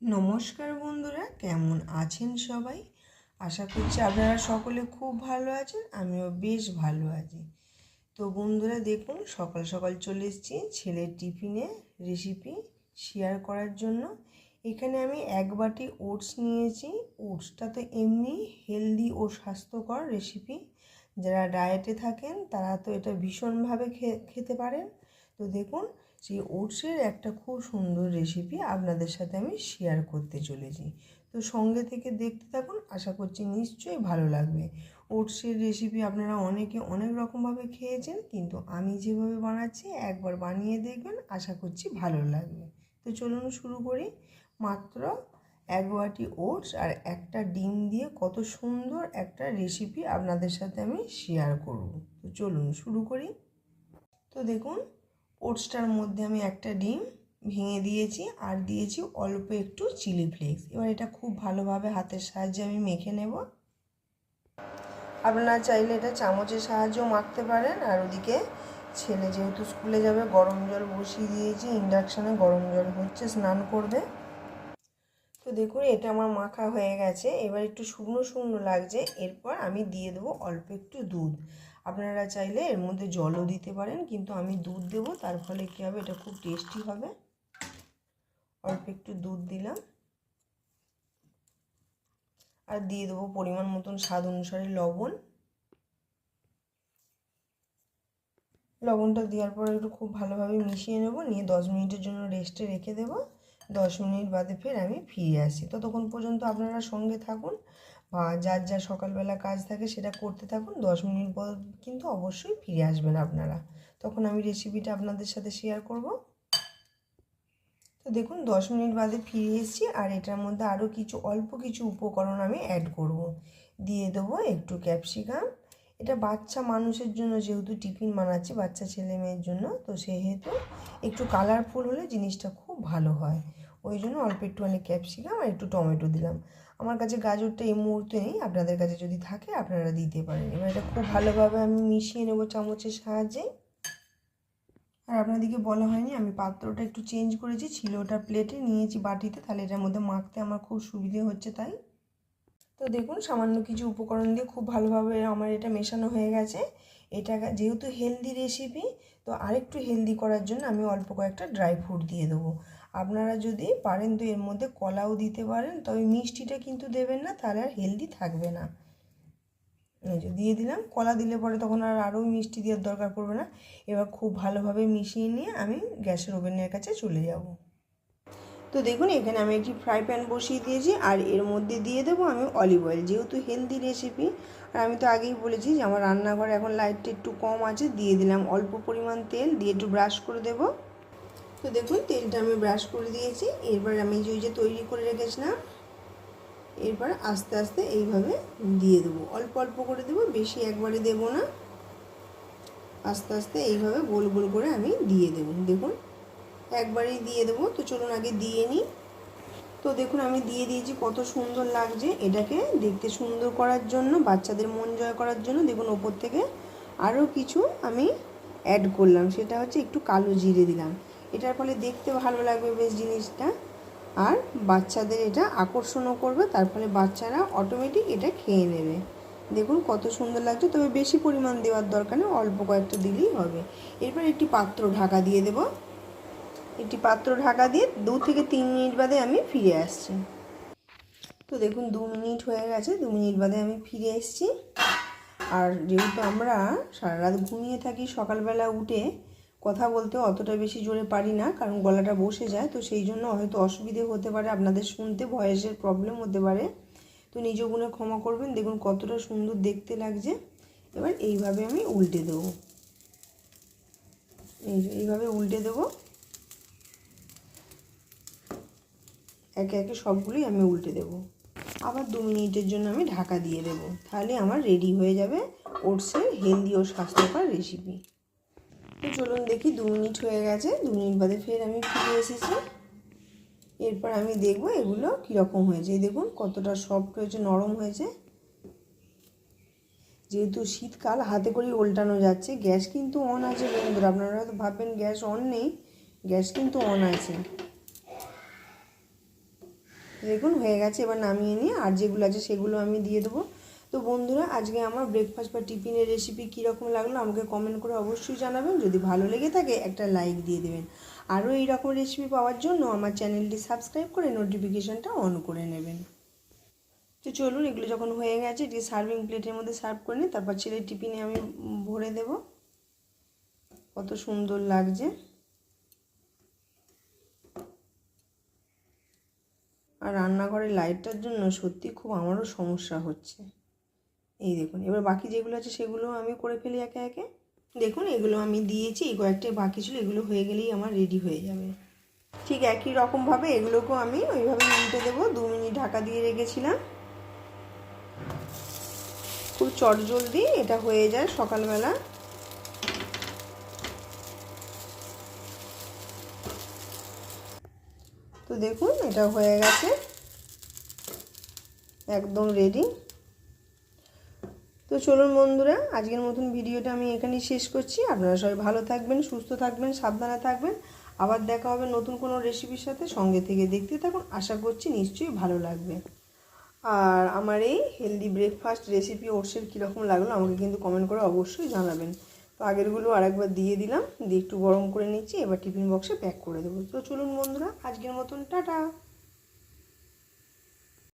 নমস্কার বন্ধুরা, কেমন আছেন সবাই? আশা করছি আপনারা সকলে খুব ভালো আছেন, আমিও বেশ ভালো আছি। তো বন্ধুরা, দেখুন, সকাল সকাল চলে এসেছি ছেলের টিফিনে রেসিপি শেয়ার করার জন্য। এখানে আমি এক বাটি ওটস নিয়েছি। ওটসটা তো এমনি হেলদি ও স্বাস্থ্যকর রেসিপি যারা ডায়েটে থাকেন, তারা তো এটা ভীষণভাবে খেতে পারেন। তো দেখুন সেই ওটসের একটা খুব সুন্দর রেসিপি আপনাদের সাথে আমি শেয়ার করতে চলেছি। তো সঙ্গে থেকে দেখতে থাকুন, আশা করছি নিশ্চয়ই ভালো লাগবে। ওটসের রেসিপি আপনারা অনেকে অনেক রকমভাবে খেয়েছেন, কিন্তু আমি যেভাবে বানাচ্ছি, একবার বানিয়ে দেখবেন, আশা করছি ভালো লাগবে। তো চলুন শুরু করি। মাত্র এক বাটি ওটস আর একটা ডিম দিয়ে কত সুন্দর একটা রেসিপি আপনাদের সাথে আমি শেয়ার করব। তো চলুন শুরু করি। তো দেখুন ওটসটার মধ্যে আমি একটা ডিম ভেঙে দিয়েছি আর দিয়েছি অল্প একটু চিলি ফ্লেক্স। এবার এটা খুব ভালোভাবে হাতের সাহায্যে আমি মেখে নেব। আপনারা চাইলে এটা চামচের সাহায্যেও মাখতে পারেন। আর ওদিকে ছেলে যেহেতু স্কুলে যাবে, গরম জল বসিয়ে দিয়েছি, ইন্ডাকশানে গরম জল হচ্ছে, স্নান করবে। তো দেখুন, এটা আমার মাখা হয়ে গেছে। এবার একটু শুকনো শুকনো লাগছে, এরপর আমি দিয়ে দেবো অল্প একটু দুধ। আপনারা চাইলে এর মধ্যে জলও দিতে পারেন, কিন্তু আমি দুধ দেব, তার ফলে কী হবে, এটা খুব টেস্টি হবে। অল্প একটু দুধ দিলাম। আর দিয়ে দেবো পরিমাণ মতন স্বাদ অনুসারে লবণ। লবণটা দেওয়ার পর একটু খুব ভালোভাবে মিশিয়ে নেব, নিয়ে দশ মিনিটের জন্য রেস্টে রেখে দেবো। দশ মিনিট বাদে ফের আমি ফিরে আসি। ততক্ষণ পর্যন্ত আপনারা সঙ্গে থাকুন। যার যা সকালবেলা কাজ থাকে সেটা করতে থাকুন, দশ মিনিট পর কিন্তু অবশ্যই ফিরে আসবেন আপনারা। তখন আমি রেসিপিটা আপনাদের সাথে শেয়ার করব। তো দেখুন, দশ মিনিট বাদে ফিরে এসেছি আর এটার মধ্যে আরও কিছু, অল্প কিছু উপকরণ আমি অ্যাড করব। দিয়ে দেবো একটু ক্যাপসিকাম এটা বাচ্চা মানুষের জন্য যেহেতু টিফিন বানাচ্ছি, বাচ্চা ছেলে মেয়ের জন্য, তো সেহেতু একটু কালারফুল হলে জিনিসটা খুব ভালো হয়। ওই জন্য অল্প একটুখানি ক্যাপসিকাম আর একটু টমেটো দিলাম। আমার কাছে গাজরটা এই মুহূর্তে নেই, আপনাদের কাছে যদি থাকে আপনারা দিতে পারেন। এবার এটা খুব ভালোভাবে আমি মিশিয়ে নেব চামচের সাহায্যে। আর আপনাদেরকে বলা হয়নি, আমি পাত্রটা একটু চেঞ্জ করেছি, ছিল ওটা প্লেটে নিয়েছি বাটিতে, তাহলে এটার মধ্যে মাখতে আমার খুব সুবিধে হচ্ছে তাই। তো দেখুন, সামান্য কিছু উপকরণ দিয়ে খুব ভালোভাবে আমার এটা মেশানো হয়ে গেছে। এটা যেহেতু হেলদি রেসিপি তো আরেকটু হেলদি করার জন্য আমি অল্প কয়েকটা ড্রাই ফ্রুট দিয়ে দেবো। আপনারা যদি পারেন তো এর মধ্যে কলাও দিতে পারেন, তবে মিষ্টিটা কিন্তু দেবেন না, তাহলে আর হেলদি থাকবে না। দিয়ে দিলাম, কলা দিলে পরে তখন আর আরও মিষ্টি দেওয়ার দরকার পড়বে না। এবার খুব ভালোভাবে মিশিয়ে নিয়ে আমি গ্যাসের ওভেনের কাছে চলে যাব। তো দেখুন, এখানে আমি একটি ফ্রাই প্যান বসিয়ে দিয়েছি আর এর মধ্যে দিয়ে দেবো আমি অলিভ অয়েল যেহেতু হেলদি রেসিপি আর আমি তো আগেই বলেছি যে আমার রান্নাঘরে এখন লাইটটা একটু কম আছে, দিয়ে দিলাম অল্প পরিমাণ তেল, দিয়ে একটু ব্রাশ করে দেবো। তো দেখুন, তেলটা আমি ব্রাশ করে দিয়েছি, এরপর আমি যে ওই যে তৈরি করে রেখেছিলাম, এরপর আস্তে আস্তে এইভাবে দিয়ে দেবো। অল্প অল্প করে দেবো, বেশি একবারে দেবো না। আস্তে আস্তে এইভাবে গোল গোল করে আমি দিয়ে দেবো, দেখুন। একবারেই দিয়ে দেবো। তো চলুন আগে দিয়ে নিই। তো দেখুন, আমি দিয়ে দিয়েছি, কত সুন্দর লাগছে এটাকে। দেখতে সুন্দর করার জন্য, বাচ্চাদের মন জয় করার জন্য দেখুন, ওপর থেকে আরও কিছু আমি অ্যাড করলাম। সেটা হচ্ছে একটু কালো জিরে দিলাম। এটার ফলে দেখতে ভালো লাগবে বেশ জিনিসটা। আর বাচ্চাদের এটা আকর্ষণও করবে, তার ফলে বাচ্চারা অটোমেটিক এটা খেয়ে নেবে। দেখুন, কত সুন্দর লাগছে। তবে বেশি পরিমাণ দেওয়ার দরকার নেই, অল্প কয়েকটা দিলেই হবে। এরপর একটি পাত্র ঢাকা দিয়ে দেব। একটি পাত্র ঢাকা দিয়ে দু থেকে তিন মিনিট বাদে আমি ফিরে আসছি। তো দেখুন, দু মিনিট হয়ে গেছে, দু মিনিট বাদে আমি ফিরে এসেছি। আর যেহেতু আমরা সারা রাত ঘুমিয়ে থাকি, সকালবেলা উঠে কথা বলতে অতটা বেশি জোরে পারি না, কারণ গলাটা বসে যায়, তো সেই জন্য হয়তো অসুবিধে হতে পারে, আপনাদের শুনতে ভয়েসের প্রবলেম হতে পারে। তো নিজ গুণে ক্ষমা করবেন, দেখুন কতটা সুন্দর দেখতে লাগছে। এবার এইভাবে আমি উল্টে দেবো। এই এইভাবে উল্টে দেবো। একে একে সবগুলোই আমি উল্টে দেবো। আবার দু মিনিটের জন্য আমি ঢাকা দিয়ে দেবো। তাহলে আমার রেডি হয়ে যাবে ওটসের হেলদি ও স্বাস্থ্যকর রেসিপি তো চলুন দেখি দু মিনিট হয়ে গেছে, দু মিনিট বাদে ফের আমি ফিরে এসেছি। এরপর আমি দেখব এগুলো কীরকম হয়েছে। দেখুন কতটা সফট হয়েছে, নরম হয়েছে। যেহেতু শীতকাল, হাতে করেই উল্টানো যাচ্ছে। গ্যাস কিন্তু অন আছে বন্ধুরা, আপনারা হয়তো ভাববেন গ্যাস অন নেই। গ্যাস কিন্তু অন আছে। দেখুন, হয়ে গেছে। এবার নামিয়ে নিয়ে আর যেগুলো আছে সেগুলো আমি দিয়ে দেবো। তো বন্ধুরা, আজকে আমার ব্রেকফাস্ট বা টিফিনের রেসিপি কীরকম লাগল আমাকে কমেন্ট করে অবশ্যই জানাবেন। যদি ভালো লেগে থাকে, একটা লাইক দিয়ে দেবেন। আরও এই রকম রেসিপি পাওয়ার জন্য আমার চ্যানেলটি সাবস্ক্রাইব করে নোটিফিকেশানটা অন করে নেবেন। তো চলুন, এগুলো যখন হয়ে গেছে, এটি সার্ভিং প্লেটের মধ্যে সার্ভ করে নিই। তারপর ছেলের টিফিনে আমি ভরে দেব। কত সুন্দর লাগছে। আর রান্নাঘরের লাইটটার জন্য সত্যি খুব আমারও সমস্যা হচ্ছে। এই দেখুন, এবার বাকি যেগুলো আছে সেগুলো আমি করে ফেলি একে একে। দেখুন, এগুলো আমি দিয়েছি এই কয়েকটা বাকি ছিল, এগুলো হয়ে গেলেই আমার রেডি হয়ে যাবে। ঠিক একই রকমভাবে এগুলোকেও আমি ওইভাবে উল্টে দেবো, দু মিনিট ঢাকা দিয়ে রেখেছিলাম। খুব চটজলদি এটা হয়ে যায় সকালবেলা। তো দেখুন, এটা হয়ে গেছে। একদম রেডি তো চলুন বন্ধুরা, আজকের মতন ভিডিওটা আমি এখানেই শেষ করছি। আপনারা সবাই ভালো থাকবেন, সুস্থ থাকবেন, সাবধানে থাকবেন। আবার দেখা হবে নতুন কোনো রেসিপির সাথে সঙ্গে থেকে দেখতে থাকুন। আশা করছি নিশ্চয়ই ভালো লাগবে। আর আমার এই হেলদি ব্রেকফাস্ট রেসিপি ওটসের কীরকম লাগল আমাকে কিন্তু কমেন্ট করে অবশ্যই জানাবেন। তো আগেরগুলো আরেকবার দিয়ে দিলাম, দিয়ে একটু গরম করে নিচ্ছি, এবার টিফিন বক্সে প্যাক করে দেবো। তো চলুন বন্ধুরা, আজকের মতন টাটা।